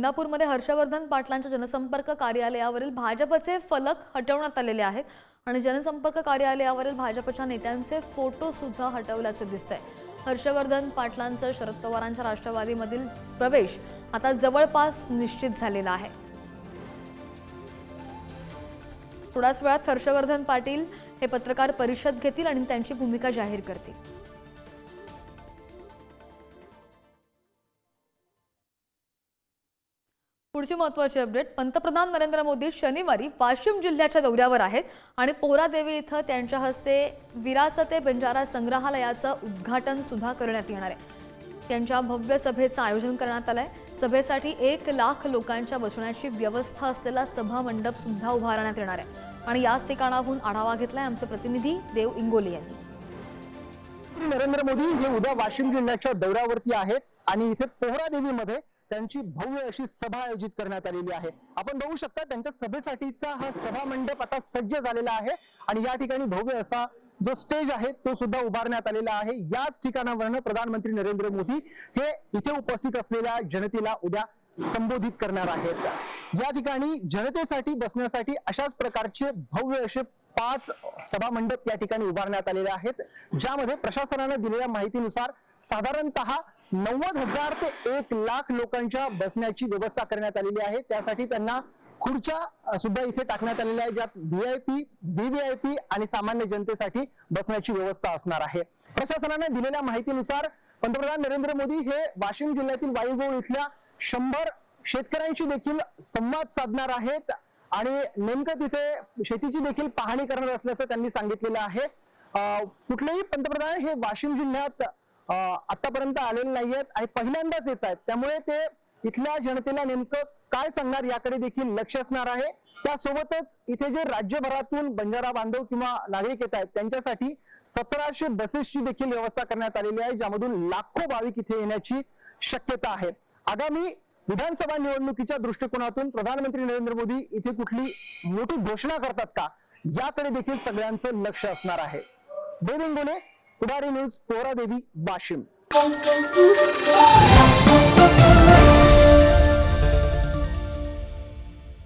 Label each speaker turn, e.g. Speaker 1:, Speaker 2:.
Speaker 1: इंदापूरमध्ये हर्षवर्धन पाटलांच्या जनसंपर्क कार्यालयावरील भाजपचे फलक हटवण्यात आलेले आहेत आणि जनसंपर्क कार्यालयावरील भाजपच्या नेत्यांचे फोटो सुद्धा हटवल्याचे दिसतंय. हर्षवर्धन पाटलांचं शरद पवारांच्या राष्ट्रवादीमधील प्रवेश आता जवळपास निश्चित झालेला आहे. थोड्याच वेळात हर्षवर्धन पाटील हे पत्रकार परिषद घेतील आणि त्यांची भूमिका जाहीर करतील. पुढची महत्वाची अपडेट पंतप्रधान नरेंद्र मोदी शनिवारी वाशिम जिल्ह्याच्या दौऱ्यावर आहेत आणि पोहरादेवी इथं त्यांच्या हस्ते विरासते बंजारा संग्रहालयाचं उद्घाटन सुद्धा करण्यात येणार आहे. त्यांच्या भव्य सभेचं आयोजन करण्यात आलंय. सभेसाठी एक लाख लोकांच्या बसण्याची व्यवस्था असलेला सभा मंडप सुद्धा उभारण्यात येणार आहे. आणि याच ठिकाणाहून आढावा घेतलाय आमचे प्रतिनिधी देव इंगोले यांनी.
Speaker 2: नरेंद्र मोदी हे उद्या वाशिम जिल्ह्याच्या दौऱ्यावरती आहेत आणि इथे पोहरादेवीमध्ये त्यांची भव्य अशी सभा आयोजित करण्यात आलेली आहे. आपण बघू शकता त्यांच्या सभेसाठीचा हा सभा मंडप आता सज्ज झालेला आहे आणि या ठिकाणी भव्य असा जो स्टेज आहे तो सुद्धा उभारण्यात आलेला आहे. याच ठिकाणावरनं प्रधानमंत्री नरेंद्र मोदी हे इथे उपस्थित असलेल्या जनतेला उद्या संबोधित करणार आहेत. या ठिकाणी जनतेसाठी बसण्यासाठी अशाच प्रकारचे भव्य असे पाच सभा मंडप या ठिकाणी उभारण्यात आलेले आहेत. ज्यामध्ये प्रशासनानं दिलेल्या माहितीनुसार साधारणतः नव्वद हजार ते एक लाख लोकांच्या बसण्याची व्यवस्था करण्यात आलेली आहे. त्यासाठी त्यांना खुर्च्या सुद्धा इथे टाकण्यात आलेल्या आहेत ज्यात व्हीआयपी व्हीव्हीआयपी आणि सामान्य जनतेसाठी बसण्याची व्यवस्था असणार आहे. प्रशासनाने दिलेल्या माहितीनुसार पंतप्रधान नरेंद्र मोदी हे वाशिम जिल्ह्यातील वायुगोळ इथल्या शंभर शेतकऱ्यांशी देखील संवाद साधणार आहेत आणि नेमकं तिथे शेतीची देखील पाहणी करणार असल्याचं त्यांनी सांगितलेलं आहे. कुठलेही पंतप्रधान हे वाशिम जिल्ह्यात आतापर्यंत आलेले नाही आहेत आणि पहिल्यांदाच येत आहेत. त्यामुळे ते इथल्या जनतेला नेमकं काय सांगणार याकडे देखील लक्ष असणार आहे. त्यासोबतच इथे जे राज्यभरातून बंजारा बांधव किंवा नागरिक येत आहेत त्यांच्यासाठी सतराशे बसेसची देखील व्यवस्था करण्यात आलेली आहे ज्यामधून लाखो भाविक इथे येण्याची शक्यता आहे. आगामी विधानसभा निवडणुकीच्या दृष्टिकोनातून प्रधानमंत्री नरेंद्र मोदी इथे कुठली मोठी घोषणा करतात का? याकडे देखील सगळ्यांचं लक्ष असणार आहे. देवेंगोले पुढारी न्यूज पोहरा देवी वाशिम